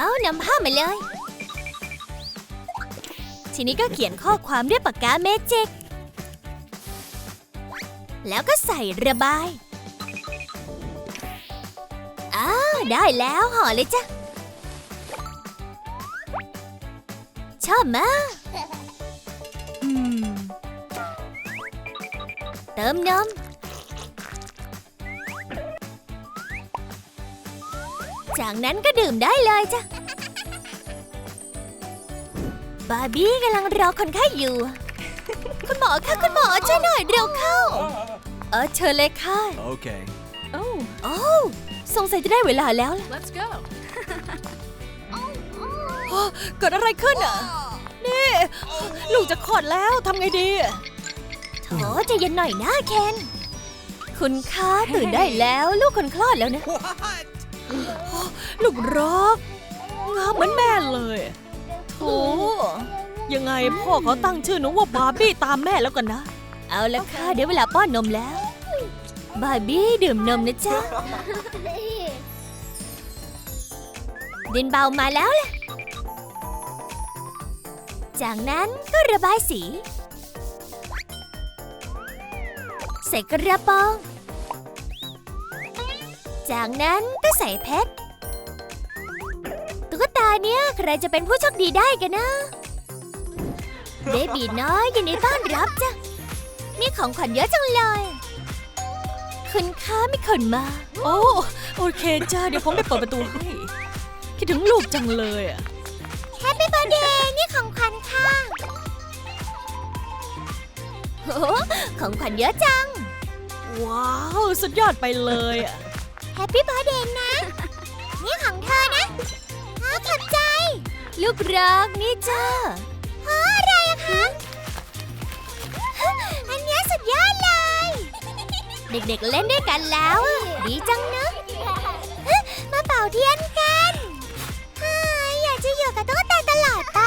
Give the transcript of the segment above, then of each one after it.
เอานำผ้ามาเลย ทีนี้ก็เขียนข้อความด้วยปากกาเมจิก แล้วก็ใส่ระบาย อ้าว ได้แล้วห่อเลยจ้ะ ชอบมากเติมนม จากนั้นก็ดื่มได้เลยจ้ะ บาร์บี้กำลังรอคนไข้อยู่ คุณหมอคะคุณหมอช่วยหน่อยเร็วเข้า เออเชิญเลยค่ะ Okay. โอ้สงสัยจะได้เวลาแล้วล่ะ Let's go. เกิดอะไรขึ้นอะ นี่ ลูกจะคลอดแล้วทำไงดีโถใจเย็นหน่อยนะเคน คุณคะตื่นได้แล้ว ลูกคนคลอดแล้วนะ ลูกรักงามเหมือนแม่เลยโถยังไงพ่อเขาตั้งชื่อหนูว่าบาร์บี้ตามแม่แล้วกันนะ เอาละค่ะ เดี๋ยวเวลาป้อนนมแล้ว บาร์บี้ดื่มนมนะจ๊ะ ดินเบามาแล้วล่ะ จากนั้นก็ระบายสี ใส่กระป๋อง จากนั้นก็ใส่เพชร ตุ๊กตาเนี่ย ใครจะเป็นผู้โชคดีได้กันนะ เบบีน้อยยินดีต้อนรับจ้ะ มีของขวัญเยอะจังเลย คุณค้าไม่คนมา โอ้โอเคจ้า เดี๋ยวผมไปเปิดประตูให้ คิดถึงลูกจังเลยอะแฮปปี้เบ t ร์ a เดย์นี่ของขวัญค่ะโอ้ของขวัญเยอะจัง ว้าว สุดยอดไปเลยอะแฮปปี้เบ t ร์ a เดย์นะ นี่ของเธอนะอ้าว ขอบใจ ลูกรักนี่จ้าฮะอะไรอะคะ อันเนี้ยสุดยอดเลย เด็กๆเล่นด้วยกันแล้วอะดีจังนะฮะมาเป่าเทียนกันเฮ้ยอยากจะอยู่กับตุ๊กตาตลอดไป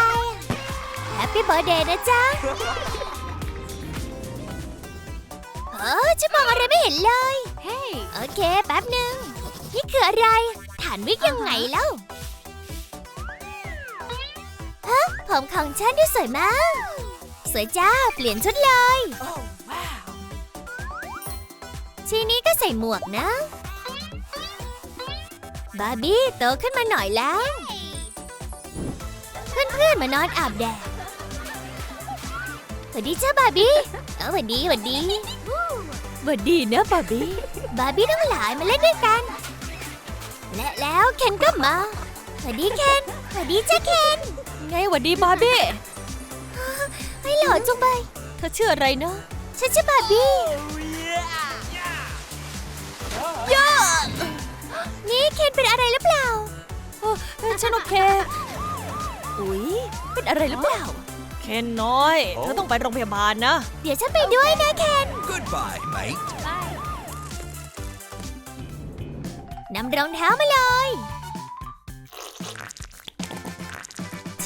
แฮปปี้เบ t ร์ a เดย์นะจ๊ะเออฉันมองอะไรไม่เห็นเลย Hey. โอเค แป๊บหนึ่งนี่คืออะไร ฐานวิกยังไงแล้ว ฮะผมของฉันดูสวยมาก สวยจ้า เปลี่ยนชุดเลย Oh wow. ทีนี้ก็ใส่หมวกนะ บาร์บี้โตขึ้นมาหน่อยแล้ว เพื่อนๆมานอนอาบแดดสวัสดีจ้าบาร์บี้เออสวัสดีสวัสดีสวัสดีนะบาร์บี้ บาร์บี้ทั้งหลายมาเล่นด้วยกัน และแล้วเคนก็มาสวัสดีเคนสวัสดีจ้าเคน ไงสวัสดีบาร์บี้ไม่หล่อจุงไปเธอชื่ออะไรเนาะฉันชื่อบาร์บี้ย่านี่เคนเป็นอะไรหรือเปล่าโอ้ฉันโอเค อุ๊ย เป็นอะไรหรือเปล่า เคนน้อย เธอต้องไปโรงพยาบาลนะ เดี๋ยวฉันไปด้วยนะเคน Goodbye, mate. Bye. นำรองเท้ามาเลย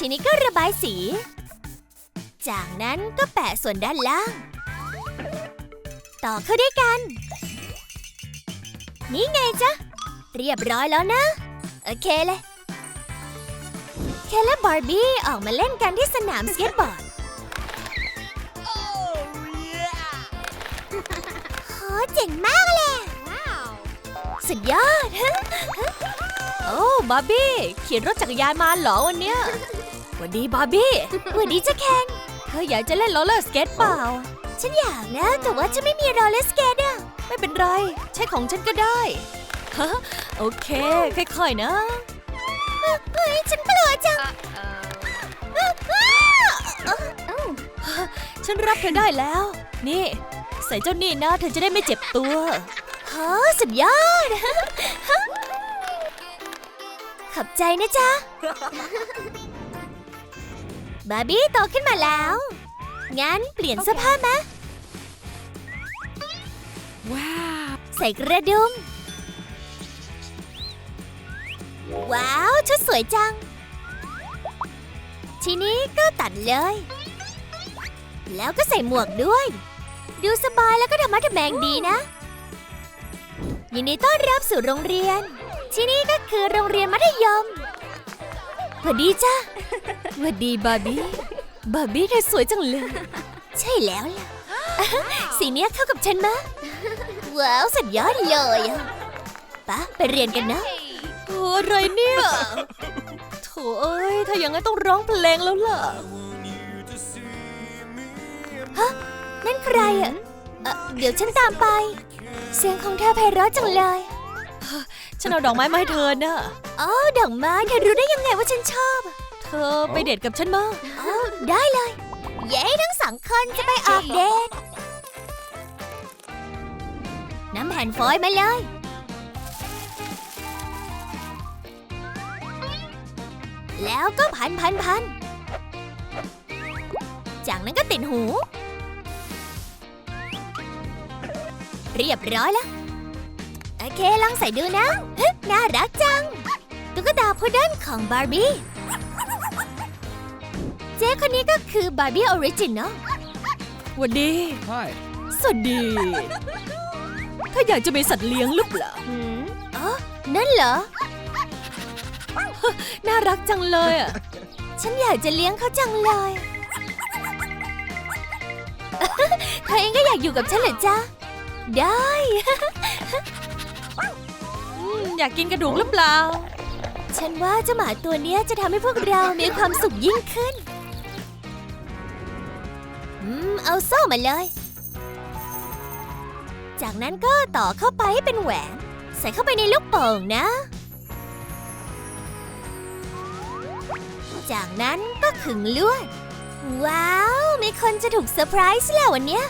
ทีนี้ก็ระบายสี จากนั้นก็แปะส่วนด้านล่าง ต่อเข้าด้วยกัน นี่ไงจ๊ะ เรียบร้อยแล้วนะ โอเคเลย เคนและบาร์บี้ออกมาเล่นกันที่สนามสเก็ตบอร์ดโหเจ๋งมากเลย Wow. สุดยอด โอ้ บาร์บี้ขี่รถจักรยานมาเหรอวันเนี้ยห วันดีบาร์บี้หวันดีเจ้าแคนเธออยากจะเล่นโรลเลอร์สเก็ตเปล่า ฉันอยากนะ แต่ว่าฉันไม่มีโรลเลอร์สเก็ตอะไม่เป็นไร ใช้ของฉันก็ได้ฮะโอเค ค่อยๆนะเฮ้ยฉันกลัวจัง Uh-oh. ฉันรับเธอได้แล้ว นี่ ใส่เจ้านี่นะ เธอจะได้ไม่เจ็บตัวฮะสุดยอด ขอบใจนะจ๊ะ บาร์บี้โตขึ้นมาแล้ว งั้นเปลี่ยนเสื้อผ้าไหม Wow. ใส่กระดุม ว้าว ชุดสวยจัง ทีนี้ก็ตัดเลย แล้วก็ใส่หมวกด้วย ดูสบายแล้วก็ธรรมะทแมงดีนะ ยินดีต้อนรับสู่โรงเรียน ที่นี่ก็คือโรงเรียนมัธยมส วัสดีจ้าสวัสดีบาร์บี้ บาร์บี้เธอสวยจังเลย ใช่แล้วล่ะ สีเนี้ยเข้ากับฉันมะว้าวสุดยอดเลยอะปะไปเรียนกันนะโอ้อะไรเนี่ยโถเอ้ยถ้าอย่างนั้นต้องร้องเพลงแล้วล่ะ ฮะ นั่นใครอะเอ่อเดี๋ยวฉันตามไป เสียงของเธอไพเราะจังเลย ฉันเอาดอกไม้มาให้เธอนะอ๋อดอกไม้เธอรู้ได้ยังไงว่าฉันชอบ เธอไปเดทกับฉันมาอ๋อได้เลย เย้ทั้งสองคนจะไปออกเดทน้ำแผ่นฟอยล์มาเลย แล้วก็พันพันพัน จากนั้นก็ติดหู เรียบร้อยแล้วโอ เคลองใส่ดูนะฮึน่ารักจัง ตุ๊กตาพุดเดิ้ลของบาร์บี้เจ๊คนนี้ก็คือบาร์บี้ออริจินอลวันดี Hi. สวัสดี ถ้าอยากจะมีสัตว์เลี้ยงหรือเปล่าหืมอ๋อนั่นเหรอ น่ารักจังเลยอะ ฉันอยากจะเลี้ยงเขาจังเลย เธอเองก็อยากอยู่กับฉันเหรอจ๊ะ ได้ อืมอยากกินกระดูกหรือเปล่า ฉันว่าเจ้าหมาตัวเนี้ยจะทำให้พวกเรามีความสุขยิ่งขึ้น อืม เอาโซ่มาเลย จากนั้นก็ต่อเข้าไปให้เป็นแหวน ใส่เข้าไปในลูกโป่งนะ จากนั้นก็ขึงลวด ว้าว มีคนจะถูกเซอร์ไพรส์แล้ววันเนี้ย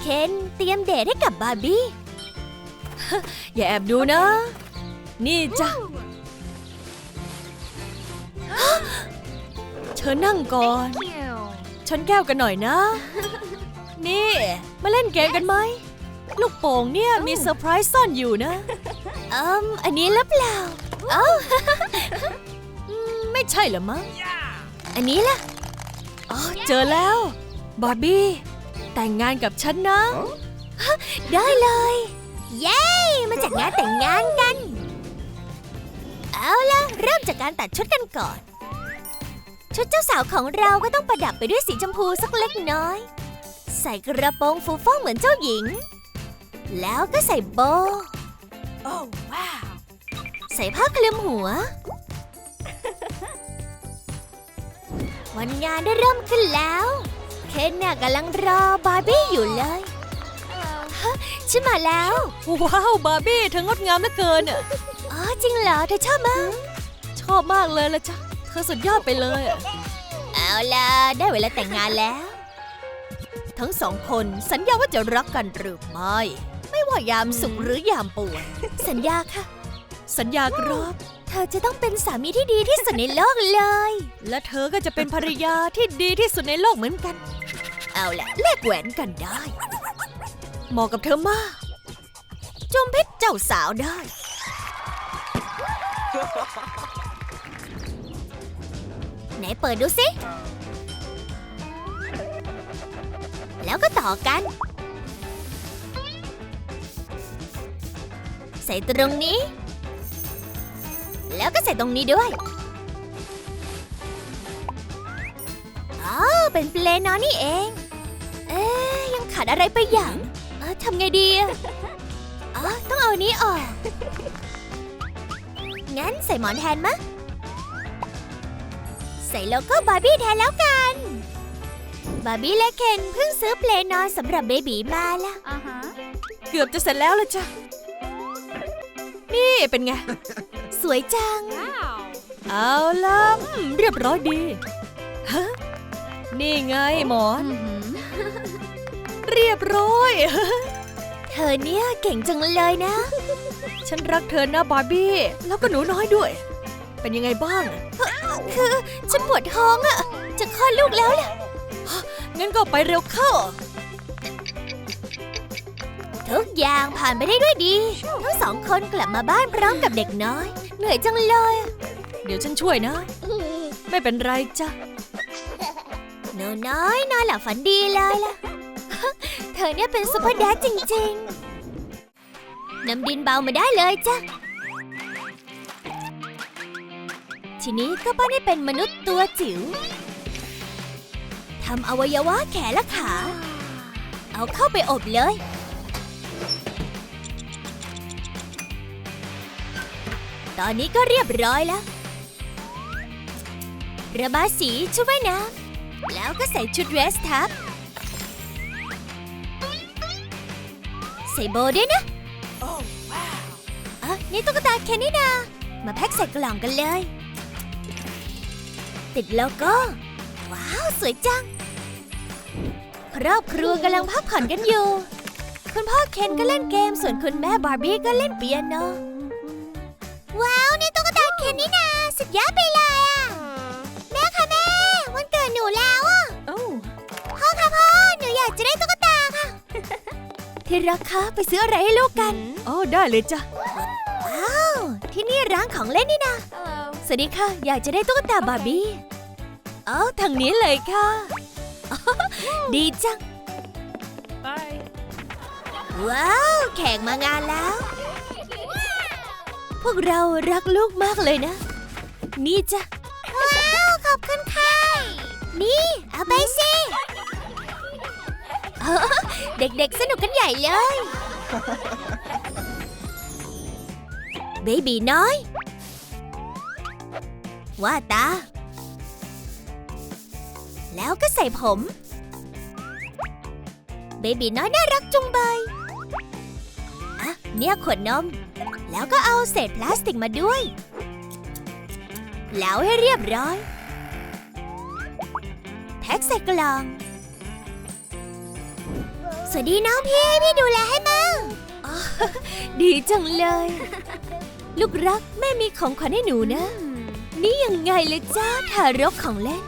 เคนเตรียมเดทให้กับบาร์บี้ อย่าแอบดูนะ นี่จ้ะเชิญนั่งก่อน you. ชนแก้วกันหน่อยนะ นี่ มาเล่นเกมกันไหม ลูกโป่งเนี่ยมีเซอร์ไพรส์ซ่อนอยู่นะอืมอันนี้หรือเปล่าเอ้าอืมไม่ใช่เหรอมั้ง อันนี้ล่ะ อ๋อ เจอแล้วบาร์บี้ แต่งงานกับฉันนะฮะได้เลย เย้ มาจากงานแต่งงานกัน เอาล่ะ เริ่มจากการตัดชุดกันก่อน ชุดเจ้าสาวของเราก็ต้องประดับไปด้วยสีชมพูสักเล็กน้อย ใส่กระโปรงฟูฟ่องเหมือนเจ้าหญิง แล้วก็ใส่โบว์ Oh, wow. ใส่ผ้าคลุมหัว วันงานได้เริ่มขึ้นแล้ว เคนน่ะกำลังรอบาร์บี้อยู่เลย Hello. ฉันมาแล้ว ว้าว บาร์บี้เธองดงามเหลือเกิน อะอ๋อจริงเหรอเธอชอบมั้ยชอบมากเลยละจ้ะเธอสุดยอดไปเลยอะเอาล่ะได้เวลาแต่งงานแล้ว ทั้งสองคนสัญญาว่าจะรักกันหรือไม่ ไม่ว่ายามสุขหรือยามป่วยสัญญาค่ะ สัญญาครับ เธอจะต้องเป็นสามีที่ดีที่สุดในโลกเลย และเธอก็จะเป็นภรรยาที่ดีที่สุดในโลกเหมือนกัน เอาล่ะแลกแหวนกันได้เหมาะกับเธอมาก จมเพชรเจ้าสาวได้ ไหนเปิดดูสิ แล้วก็ต่อกัน ใส่ตรงนี้ แล้วก็ใส่ตรงนี้ด้วยอ๋อเป็นเปลนอนนี่เอง เอ๊ยยังขาดอะไรไปอย่างเออทำไงดีอ๋อต้องเอานนี้ออก งั้นใส่หมอนแทนมะ ใส่โลโก้บาร์บี้แทนแล้วกัน บาร์บี้และเคนเพิ่งซื้อเปลนอนสำหรับเบบีมาละ Uh huh. เกือบจะเสร็จแล้วละจ้ะ นี่เป็นไง สวยจัง Wow. เอาล่ะอืมเรียบร้อยดี ฮะ นี่ไงหมอน Mm-hmm. เรียบร้อย เธอเนี่ยเก่งจังเลยนะ ฉันรักเธอนะบาร์บี้ แล้วก็หนูน้อยด้วย เป็นยังไงบ้าง คือฉันปวดท้องอะจะคลอดลูกแล้วล่ะฮะงั้นก็ไปเร็วเข้า ทุกอย่างผ่านไปได้ด้วยดี ทั้งสองคนกลับมาบ้านพร้อมกับเด็กน้อย เหนื่อยจังเลย เดี๋ยวฉันช่วยนะ ไม่เป็นไรจ้ะหนูน้อยนอนหลับฝันดีเลยล่ะ เธอเนี่ยเป็นซุปเปอร์แดดจริง ๆ นำดินเบามาได้เลยจ้ะ ทีนี้ก็ปั้นให้เป็นมนุษย์ตัวจิ๋วทำอวัยวะแขนและขา เอาเข้าไปอบเลย ตอนนี้ก็เรียบร้อยแล้ว ระบายสีชุดว่ายน้ำแล้วก็ใส่ชุดเดรสทับ ใส่โบด้วยนะ นี่ตุ๊กตาเคนนี่นา มาแพ็คใส่กล่องกันเลย ติดโลโก้ ว้าว สวยจัง ครอบครัวกำลังพักผ่อนกันอยู่ คุณพ่อเคนก็เล่นเกม ส่วนคุณแม่บาร์บี้ก็เล่นเปียโน ว้าว นี่ตุ๊กตาเคนนี่นา สุดยอดไปเลยอะ แม่ค่ะแม่ วันเกิดหนูแล้วอะ Oh. พ่อค่ะพ่อ หนูอยากจะได้ตุ๊กตาค่ะ ที่รักคะไปซื้ออะไรให้ลูกกัน Oh, ได้เลยจ้ะว้าวที่ นี่ร้านของเล่นนี่นะ Hello. สวัสดีค่ะ อยากจะได้ตุ๊กตาบาร์บี้อ๋อทางนี้เลยค่ะอ๋อดีจัง Bye. ว้าว แขกมางานแล้ว พวกเรารักลูกมากเลยนะ นี่จ้ะ ว้าว ขอบคุณค่ะ นี่ เอาไปสิเออเด็กๆสนุกกันใหญ่เลยเบบีน้อย ว่าตา แล้วก็ใส่ผม เบบีน้อยน่ารักจุงเบยอะเนี่ยขวดนม แล้วก็เอาเศษพลาสติกมาด้วย แล้วให้เรียบร้อย แพ็คใส่กล่อง สวัสดีน้องพี่ พี่ดูแลให้มั้งดีจังเลย ลูกรักแม่มีของขวัญให้หนูนะ นี่ยังไงเลยจ้าทารกของเล่น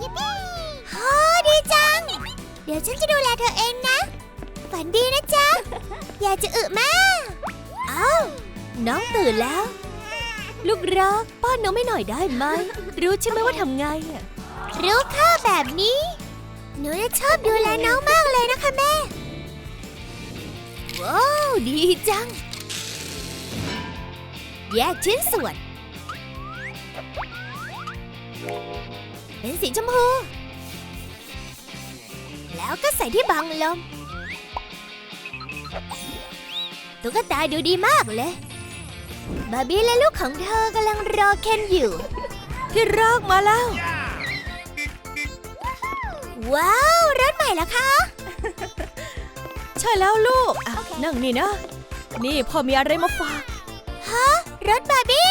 ยิปปี้โอ้ดีจัง เดี๋ยวฉันจะดูแลเธอเองนะ ฝันดีนะจ๊ะ อย่าจะอึมากเอ้าน้องตื่นแล้ว ลูกรักป้อนน้องไม่หน่อยได้ไหม รู้ใช่ไหมว่าทำไงอะรู้ค่ะแบบนี้ หนูจะชอบดูแลน้องมากเลยนะคะแม่ ว้าว ดีจัง แยกชิ้นส่วน เป็นสีชมพู แล้วก็ใส่ที่บังลม ตุ๊กตาดูดีมากเลย บาร์บี้และลูกของเธอกำลังรอเคนอยู่ ที่รักมาแล้ว ว้าวรถใหม่แล้วคะ ใช่แล้วลูกอะนั่งนี่นะ นี่พ่อมีอะไรมาฝาก ฮะ รถบาร์บี้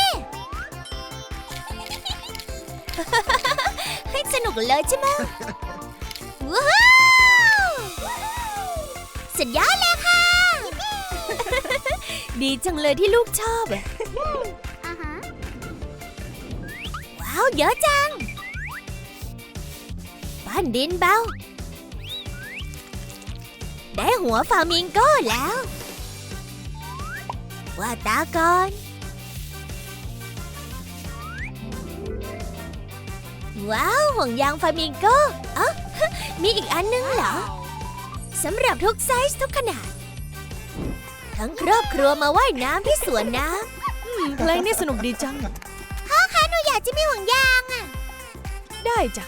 ให้สนุกเลยใช่ไหมว้าวสุดยอดเลยค่ะ ดีจังเลยที่ลูกชอบอะว้าวเยอะจัง บ้านดินเบา ได้หัวฟามิงโก้แล้ว ว่าตาก่อน ว้าวห่วงยางฟามิงโก้อ๋อมีอีกอันนึงเหรอสำหรับทุกไซส์ทุกขนาด ทั้งครอบครัวมาว่ายน้ำที่สวนน้อืมเพลงนี่สนุกดีจังำพ่อคะหนูอยากจะมีห่วงยางอะได้จ้ะ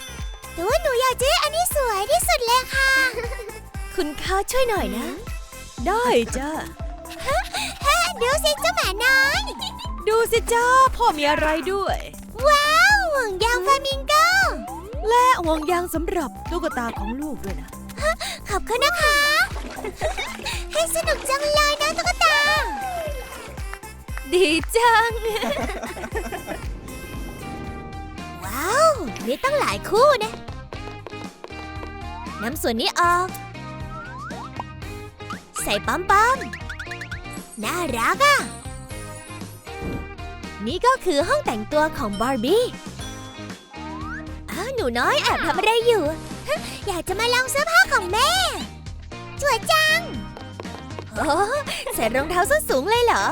แต่ว่าหนูอยากจะได้อันนี้สวยที่สุดเลยค่ะ คุณคะช่วยหน่อยนะ ได้จ้ะฮะดูสิเจ้าหมาน้อย ดูสิจ้าพ่อมีอะไรด้วย ว้าวห่วงยางฟามิงโก้ และห่วงยางสำหรับตุ๊กตาของลูกด้วยนะ ขอบคุณนะคะ ให้สนุกจังเลยนะตุ๊กตา ดีจัง ว้าวมีตั้งหลายคู่นะนำส่วนนี้ออก ใส่ปั๊มปั๊มน่ารักอะ นี่ก็คือห้องแต่งตัวของบาร์บี้อ้าวห นูน้อยแอบทำอะไรอยู่ อยากจะมาลองเสื้อผ้าของแม่สวยจังโอ้ใส่รองเท้าส้นสูงเลยเหรอ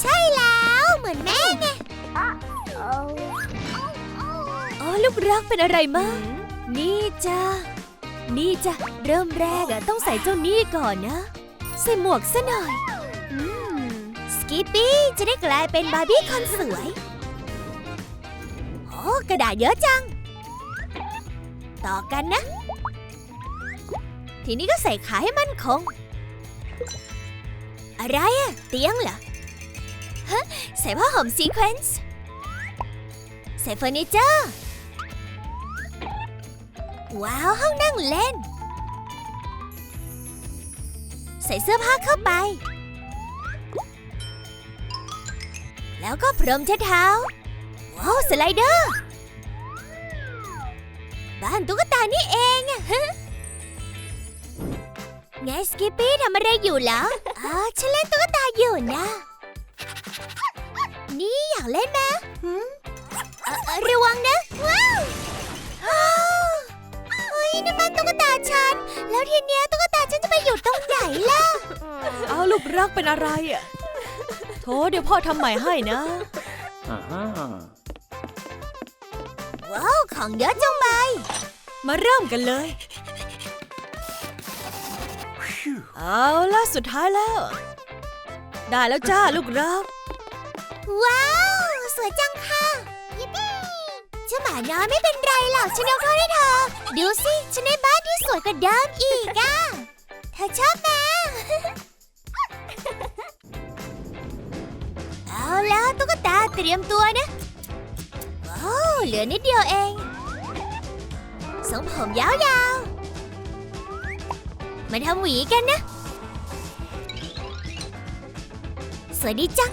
ใช่แล้วเหมือนแม่ไงโอ้ลูกรักเป็นอะไรมาก นี่จ้านี่จ้ะเริ่มแรกอะต้องใส่เจ้านี่ก่อนนะ ใส่หมวกซะหน่อยสกิปปี้จะได้กลายเป็นบาร์บี้คนสวย โอ้กระดาษเยอะจัง ต่อกันนะ ทีนี้ก็ใส่ขาให้มั่นคง อะไรอะเตียงเหรอฮะใส่ผ้าห่มซีเควนซ์ใส่เฟอร์นิเจอร์ ว้าว ห้องนั่งเล่น ใส่เสื้อผ้าเข้าไป แล้วก็พรมเช็ดเท้า ว้าว สไลเดอร์ บ้านตุ๊กตานี่เองอะฮะไงสกิปปี้ทำอะไรอยู่เหรออ๋อฉันเล่นตุ๊กตาอยู่นะ นี่อยากเล่นไหมหืมเอ่อเอ่อระวังนะว้าวอ้าวเฮ้ยนี่มันตุ๊กตาฉัน แล้วทีเนี้ยตุ๊กตาฉันจะไปอยู่ตรงไหนล่ะ เอาลูกรักเป็นอะไรอะ โถเดี๋ยวพ่อทำใหม่ให้นะ Aha. ว้าว ของเยอะจังไปมาเริ่มกันเลย เอาล่ะสุดท้ายแล้ว ได้แล้วจ้าลูกรักว้าว สวยจังค่ะยิปปี้เจ้าหมาน้อยไม่เป็นไรหรอกฉันยกโทษให้เธอ ดูสิฉันได้บ้านที่สวยกว่าเดิมอีกอะเธอชอบไหมเอาแล้วตุ๊กตาเตรียมตัวนะว้าวเหลือนิดเดียวเอง ทรงผมยาวๆ มาทำหวีกันนะ สวยดีจัง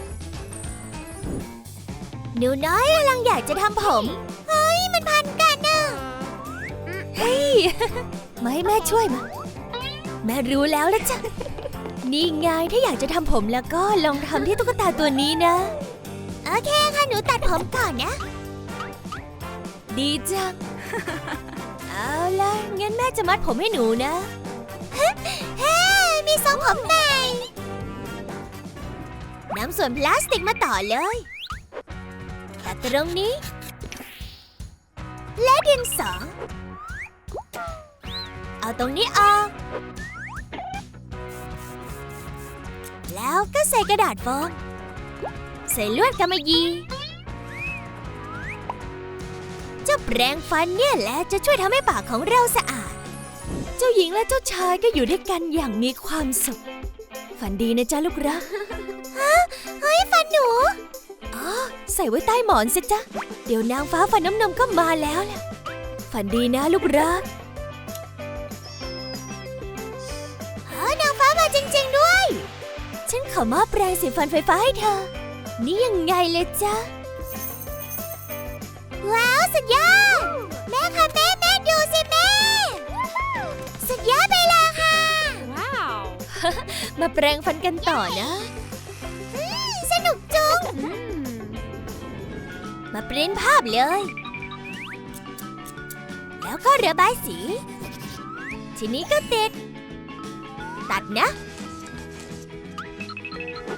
หนูน้อยกำลังอยากจะทำผม เฮ้ย มันพันกันน่ะเฮ้ยมาให้แม่ช่วยมา แม่รู้แล้วละจ้ะ นี่ไงถ้าอยากจะทำผมแล้วก็ลองทำที่ตุ๊กตาตัวนี้นะ โอเคค่ะ หนูตัดผมก่อนนะ ดีจังเอา ล่ะ งั้นแม่จะมัดผมให้หนูนะ เฮ้มีทรงผมใหม่นำส่วนพลาสติกมาต่อเลยตัดตรงนี้ และดินสอ เอาตรงนี้ออก แล้วก็ใส่กระดาษโฟมใส่ลวดกำมะหยี่ จ้าแปรงฟันเนี่ยแหละจะช่วยทำให้ปากของเราสะอาด เจ้าหญิงและเจ้าชายก็อยู่ด้วยกันอย่างมีความสุข ฝันดีนะจ๊ะลูกรักฮะเฮ้ยฟันหนู อ๋อ ใส่ไว้ใต้หมอนสิจ๊ะ เดี๋ยวนางฟ้าฟันน้ำนมก็มาแล้วล่ะ ฝันดีนะลูกรักเฮ้ยนางฟ้ามาจริง ๆด้วย ฉันขอมอบแปรงสีฟันไฟฟ้าให้เธอ นี่ยังไงเลยจ๊ะว้าว สุดยอด แม่ค่ะแม่แม่ดูสิแม่ สุดยอดไปเลยค่ะ Wow มาแปรงฟันกันต่อนะสนุกจุง มาปริ้นภาพเลย แล้วก็ระบายสี ทีนี้ก็ติด ตัดนะ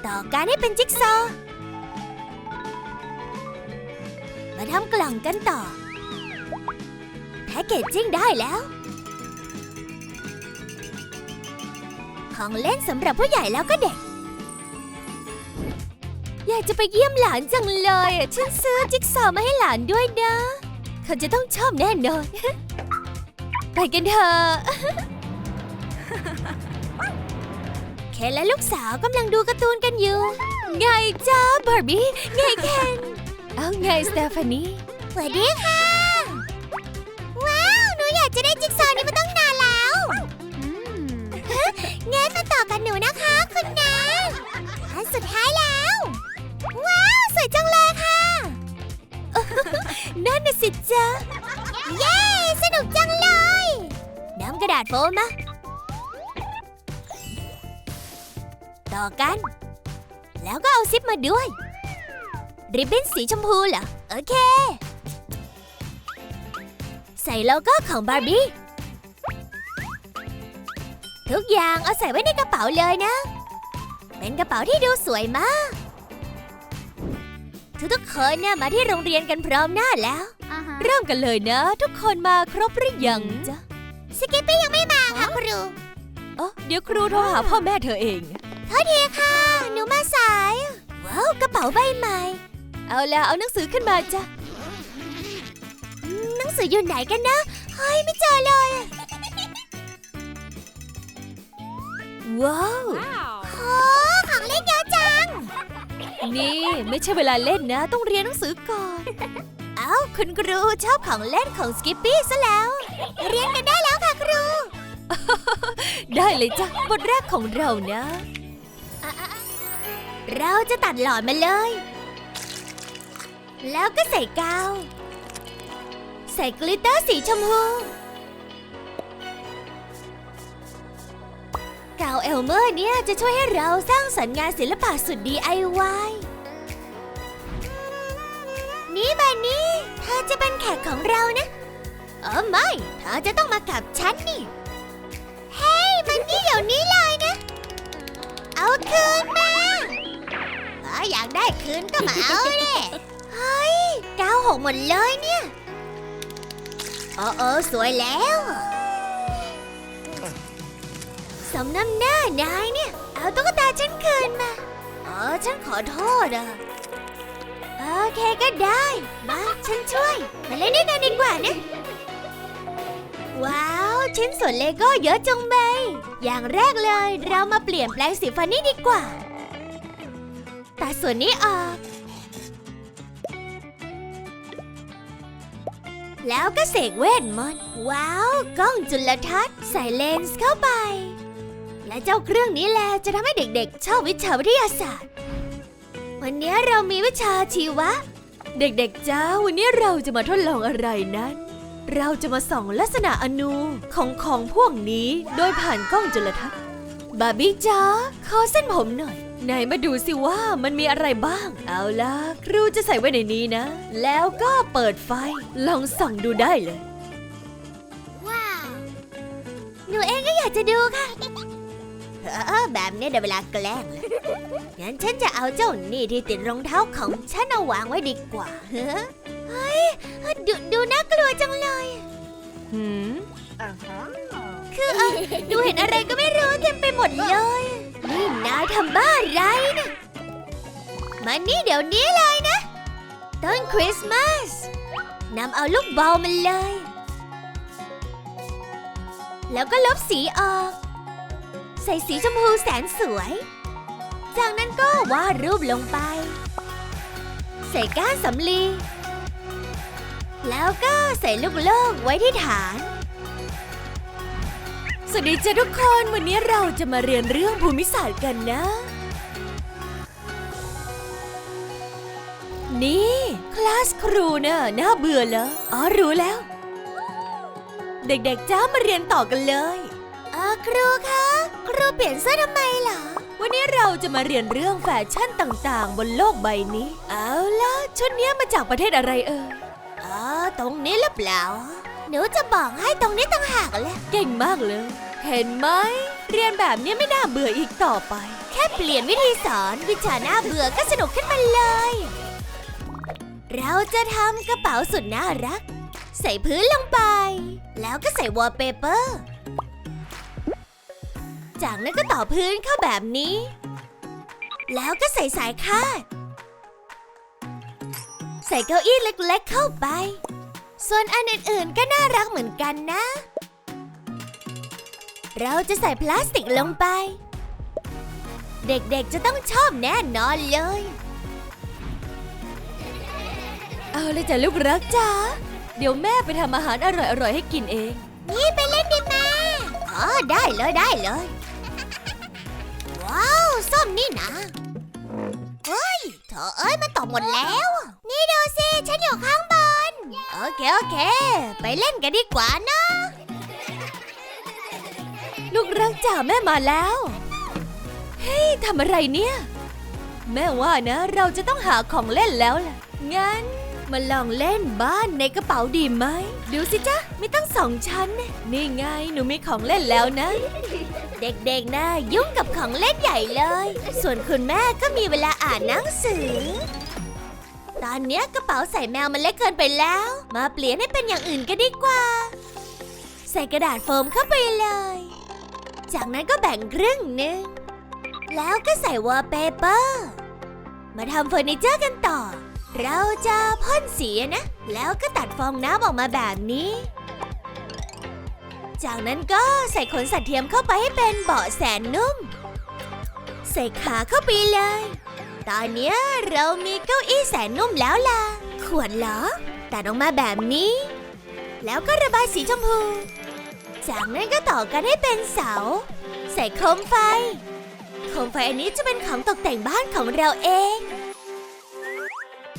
ต่อการให้เป็นจิ๊กซอว์ มาทำกล่องกันต่อ แพ็กเกจจิ้งได้แล้ว ของเล่นสำหรับผู้ใหญ่แล้วก็เด็ก อยากจะไปเยี่ยมหลานจังเลย ฉันซื้อจิ๊กซอว์มาให้หลานด้วยนะเขาจะต้องชอบแน่นอน ไปกันเถอะเคนและลูกสาวกำลังดูการ์ตูนกันอยู่ ไงจ้าบาร์บี้ ไงเคน เอาไงสเตฟานีสวัสดีค่ะ ว้าว หนูอยากจะได้จิ๊กซอว์นี้มาตั้งนานแล้วงั้นมาต่อกันหนูนะคะ คุณนาอันสุดท้ายแล้ว ว้าว สวยจังเลยค่ะ นั่นน่ะสิจ๊ะ เย้ สนุกจังเลยนำกระดาษโฟมมาต่อกัน แล้วก็เอาซิปมาด้วย ริบบิ้นสีชมพูเหรอ โอเค ใส่โลโก้ของบาร์บี้ ทุกอย่างเอาใส่ไว้ในกระเป๋าเลยนะ เป็นกระเป๋าที่ดูสวยมาก ทุกๆคนเนี่ยมาที่โรงเรียนกันพร้อมหน้าแล้ว เริ่มกันเลยนะ ทุกคนมาครบหรือยังจ๊ะสกิปปี้ยังไม่มาค่ะครูเอ๋อเดี๋ยวครูโทรหาพ่อแม่เธอเอง โทษทีค่ะ หนูมาสาย ว้าว กระเป๋าใบใหม่ เอาและเอาหนังสือขึ้นมาจ้ะหนังสืออยู่ไหนกันนะเฮ้ยไม่เจอเลยว้าวโอ้ของเล่นเยอะจัง นี่ไม่ใช่เวลาเล่นนะ ต้องเรียนหนังสือก่อน เอ้าคุณครูชอบของเล่นของสกิปปี้ซะแล้ว เรียนกันได้แล้วค่ะครู ได้เลยจ้ะบทแรกของเรานะ เราจะตัดหลอดมาเลย แล้วก็ใส่กาว ใส่กลิตเตอร์สีชมพู กาวเอลเมอร์เนี่ยจะช่วยให้เราสร้างสรรค์งานศิลปะสุด DIY นี่บานี่เธอจะเป็นแขกของเรานะเออไม่ เธอจะต้องมากับฉันนี่ เฮ้ยมันนี่เดี๋ยวนี้เลยนะ เอาคืนมาเอออยากได้คืนก็มาเอาดิเฮ้ยกาวหกหมดเลยเนี่ยเออเออสวยแล้วสมน้ำหน้านายเนี่ย เอาตุ๊กตาฉันคืนมาเออฉันขอโทษอะโอเคก็ได้ มาฉันช่วย มาเล่นด้วยกันดีกว่านะ ว้าว ชิ้นส่วนเลโก้เยอะจังเบยอย่างแรกเลย เรามาเปลี่ยนแปลงสีฟันนี่ดีกว่า ตัดส่วนนี้ออก แล้วก็เสกเวทมนต์ว้าว กล้องจุลทรรศน์ใส่เลนส์เข้าไป และเจ้าเครื่องนี้แหละจะทำให้เด็กๆ ชอบวิชาวิทยาศาสตร์ วันนี้เรามีวิชาชีวะ เด็กๆจ้าวันนี้เราจะมาทดลองอะไรนั้น เราจะมาส่องลักษณะอนูของของพวกนี้โดยผ่านกล้องจุลทรรศน์บาร์บี้จ้าขอเส้นผมหน่อย ไหนมาดูสิว่ามันมีอะไรบ้าง เอาล่ะ ครูจะใส่ไว้ในนี้นะ แล้วก็เปิดไฟ ลองส่องดูได้เลย ว้าว หนูเองก็อยากจะดูค่ะ เออแบบนี้เดี๋ยวเวลาแกล้งเลยงั้นฉันจะเอาเจ้านี่ที่ติดรองเท้าของฉันเอาวางไว้ดีกว่า เฮ้ยดูดูน่ากลัวจังเลย หืม คือเออดูเห็นอะไรก็ไม่รู้เต็มไปหมดเลย นี่นายทำบ้าอะไรนะมานี่เดี๋ยวนี้เลยนะ ต้นคริสต์มาสนำเอาลูกบอลมาเลย แล้วก็ลบสีออก ใส่สีชมพูแสนสวย จากนั้นก็วาดรูปลงไป ใส่ก้านสำลี แล้วก็ใส่ลูกโลกไว้ที่ฐาน สวัสดีจ้าทุกคน วันนี้เราจะมาเรียนเรื่องภูมิศาสตร์กันนะ นี่ คลาสครูเนะ่ะน่าเบื่อเหรออ๋อรู้แล้ว เด็กๆจ้ามาเรียนต่อกันเลยเออครูคะครูเปลี่ยนเสื้อทำไมเหรอวันนี้เราจะมาเรียนเรื่องแฟชั่นต่างๆ บนโลกใบนี้ เอาล่ะชุดนี้มาจากประเทศอะไรเอ่ยอ๋อตรงนี้หรือเปล่า หนูจะบอกให้ตรงนี้ต่างหากแหละเก่งมากเลย เห็นไหม เรียนแบบนี้ไม่น่าเบื่ออีกต่อไป แค่เปลี่ยนวิธีสอนวิชาหน้าเบื่อก็สนุกขึ้นมาเลย เราจะทำกระเป๋าสุดน่ารัก ใส่พื้นลงไป แล้วก็ใส่วอลเปเปอร์ จากนั้นก็ต่อพื้นเข้าแบบนี้ แล้วก็ใส่สายคาด ใส่เก้าอี้เล็กๆเข้าไป ส่วนอันอื่นๆก็น่ารักเหมือนกันนะ เราจะใส่พลาสติกลงไป เด็กๆจะต้องชอบแน่นอนเลย เอาเลยจ้ะลูกรักจ้าเดี๋ยวแม่ไปทำอาหารอร่อยๆให้กินเอง นี่ไปเล่นดิมาอ๋อได้เลยได้เลย ว้าวส้มนี่นะ เฮ้ยเธอเอ้ยมันตกหมดแล้ว นี่ดูสิฉันอยู่ข้างบนโอ เคโอเค ไปเล่นกันดีกว่านะ ลูกรักจ๋าแม่มาแล้ว เฮ้ยทำอะไรเนี่ย แม่ว่านะ เราจะต้องหาของเล่นแล้วล่ะ งั้นมาลองเล่นบ้านในกระเป๋าดีไหม ดูสิจ๊ะมีตั้งสองชั้น นี่ยนี่ไงหนูมีของเล่นแล้วนะ เด็กๆนะยุ่งกับของเล่นใหญ่เลย ส่วนคุณแม่ก็มีเวลาอ่านหนังสือ ตอนเนี้ยกระเป๋าใส่แมวมันเล็กเกินไปแล้ว มาเปลี่ยนให้เป็นอย่างอื่นก็ดีกว่า ใส่กระดาษโฟมเข้าไปเลย จากนั้นก็แบ่งครึ่งหนึ่งแล้วก็ใส่วอลเปเปอร์มาทำเฟอร์นิเจอร์กันต่อ เราจะพ่นสีนะ แล้วก็ตัดฟองน้ำออกมาแบบนี้ จากนั้นก็ใส่ขนสัตว์เทียมเข้าไปให้เป็นเบาะแสนนุ่ม ใส่ขาเข้าไปเลย ตอนเนี้ยเรามีเก้าอี้แสนนุ่มแล้วล่ะ ขวดเหรอ แตัดออกมาแบบนี้ แล้วก็ระบายสีชมพู จากนั้นก็ต่อกันให้เป็นเสา ใส่โคมไฟ โคมไฟอันนี้จะเป็นของตกแต่งบ้านของเราเอง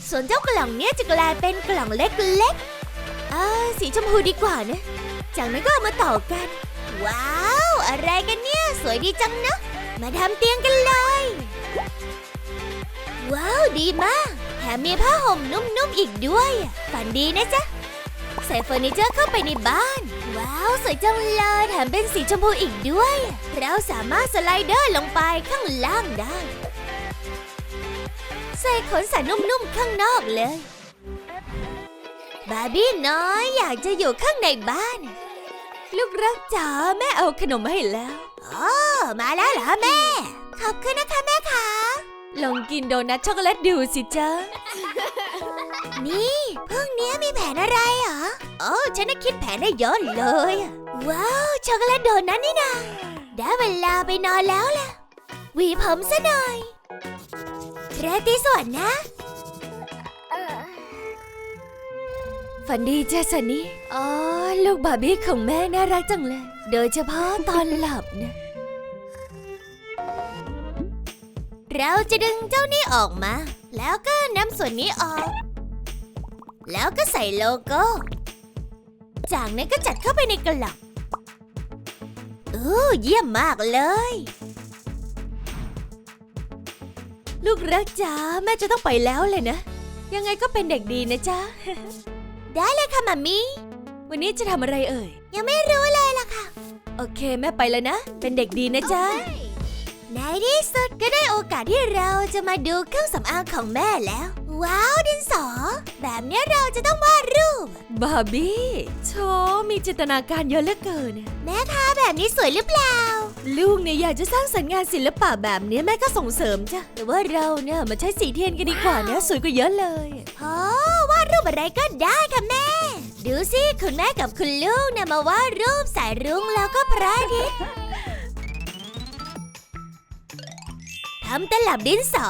ส่วนเจ้ากล่องเนี้ยจะกลายเป็นกล่องเล็กๆอ่าสีชมพูดีกว่านะ จากนั้นก็เอามาต่อกัน ว้าว อะไรกันเนี่ย สวยดีจังนะ มาทำเตียงกันเลย ว้าวดีมาก แถมมีผ้าห่มนุ่มๆอีกด้วย ฝันดีนะจ๊ะ ใส่เฟอร์นิเจอร์เข้าไปในบ้าน ว้าว สวยจังเลยแถมเป็นสีชมพูอีกด้วย เราสามารถสไลเดอร์ลงไปข้างล่างได้ ใส่ขนสัตว์นุ่มๆข้างนอกเลย บาร์บี้น้อยอยากจะอยู่ข้างในบ้าน ลูกรักจ๋าแม่เอาขนมมาให้แล้วอ๋อมาแล้วเหรอแม่ ขอบคุณนะคะแม่ ลองกินโดนัทช็อกโกแลตดูสิจ๊ะ นี่พรุ่งนี้มีแผนอะไรเหรอโอ้ฉันน่ะคิดแผนได้เยอะเลยอะว้าว ช็อกโกแลตโดนัทนี่นาได้เวลาไปนอนแล้วล่ะ หวีผมซะหน่อยราตรีสวัสดิ์นะ ฝันดีจ้าสันนี่อ๋อ ลูกบาร์บี้ของแม่น่ารักจังเลย โดยเฉพาะตอนหลับนะ เราจะดึงเจ้านี่ออกมา แล้วก็นำส่วนนี้ออก แล้วก็ใส่โลโก้ จากนั้นก็จัดเข้าไปในกล่องโอ้เยี่ยมมากเลย ลูกรักจ๋าแม่จะต้องไปแล้วเลยนะ ยังไงก็เป็นเด็กดีนะจ๊ะ ได้เลยค่ะมัมมี่ วันนี้จะทำอะไรเอ่ย ยังไม่รู้เลยล่ะค่ะ โอเค แม่ไปแล้วนะ เป็นเด็กดีนะจ๊ะ ในที่สุดก็ได้โอกาสที่เราจะมาดูเครื่องสำอางของแม่แล้ว ว้าวดินสอ แบบเนี้ยเราจะต้องวาดรูป บาร์บี้โชมีจินตนาการเยอะเหลือเกิน แม่คะแบบนี้สวยหรือเปล่า ลูกเนี่ยอยากจะสร้างสรรค์งานศิลปะแบบนี้แม่ก็ส่งเสริมจ้ะ แต่ว่าเราเนี่ยมาใช้สีเทียนกันดีกว่านะสวยกว่าเยอะเลยโอ้วาดรูปอะไรก็ได้ค่ะแม่ ดูสิคุณแม่กับคุณลูกเนี่ยมาวาดรูปสายรุ้งแล้วก็พระอาทิตย์ ทำตลับดินสอ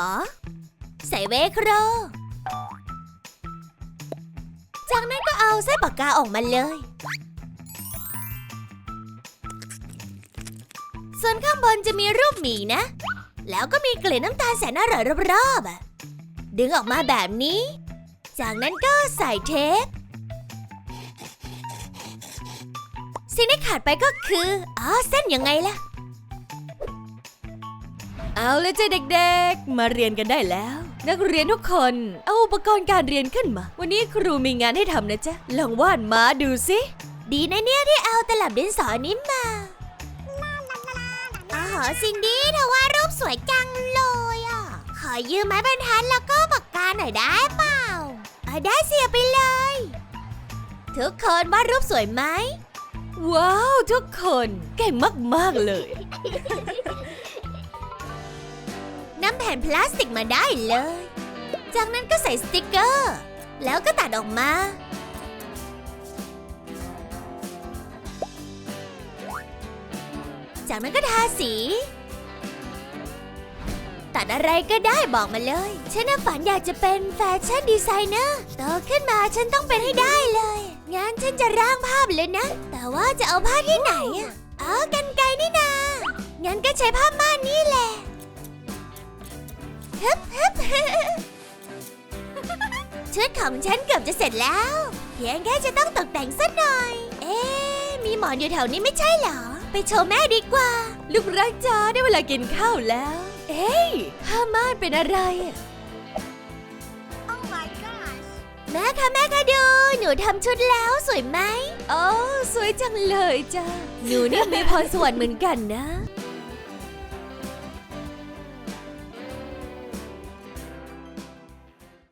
ใส่เวโคร จากนั้นก็เอาเส้ปากกาออกมาเลย ส่วนข้างบนจะมีรูปหมีนะ แล้วก็มีเกล็ดน้ำตาลแสนอร่อยรอบๆดึงออกมาแบบนี้ จากนั้นก็ใส่เทป สิ่งที่ขาดไปก็คืออ๋อเส้นยังไงล่ะ เอาละจ้ะเด็กๆ มาเรียนกันได้แล้ว นักเรียนทุกคน เอาอุปกรณ์การเรียนขึ้นมา วันนี้ครูมีงานให้ทำนะจ๊ะลองวาดม้าดูสิดีนะเนี่ยที่เอาตลับดินสอนี้มาอ๋อสินดี้เธอวาดรูปสวยจังเลยอะ ขอยืมไม้บรรทัดแล้วก็ปากกาหน่อยได้เปล่าอะได้เสียไปเลย ทุกคนวาดรูปสวยไหม ว้าว ทุกคนเก่งมาก ๆ เลย นำแผ่นพลาสติกมาได้เลย จากนั้นก็ใส่สติกเกอร์ แล้วก็ตัดออกมา จากนั้นก็ทาสี ตัดอะไรก็ได้บอกมาเลย ฉันฝันอยากจะเป็นแฟชั่นดีไซเนอร์โตขึ้นมาฉันต้องเป็นให้ได้เลยงั้นฉันจะร่างภาพเลยนะ แต่ว่าจะเอาผ้าที่ไหนอ๋อกันไกรนี่นา งั้นก็ใช้ผ้าม่านนี่แหละ ฮึบฮึบชุดของฉันเกือบจะเสร็จแล้ว เพียงแค่จะต้องตกแต่งสักหน่อย เอ๊ะมีหมอนอยู่แถวนี้ไม่ใช่เหรอ ไปโชว์แม่ดีกว่า ลูกรักจ้าได้เวลากินข้าวแล้ว เอ้ยผ้าม่านเป็นอะไรอะแม่คะแม่คะดู หนูทำชุดแล้วสวยไหม โอ้สวยจังเลยจ้าหนูเนี่ยมีพรสวรรค์เหมือนกันนะ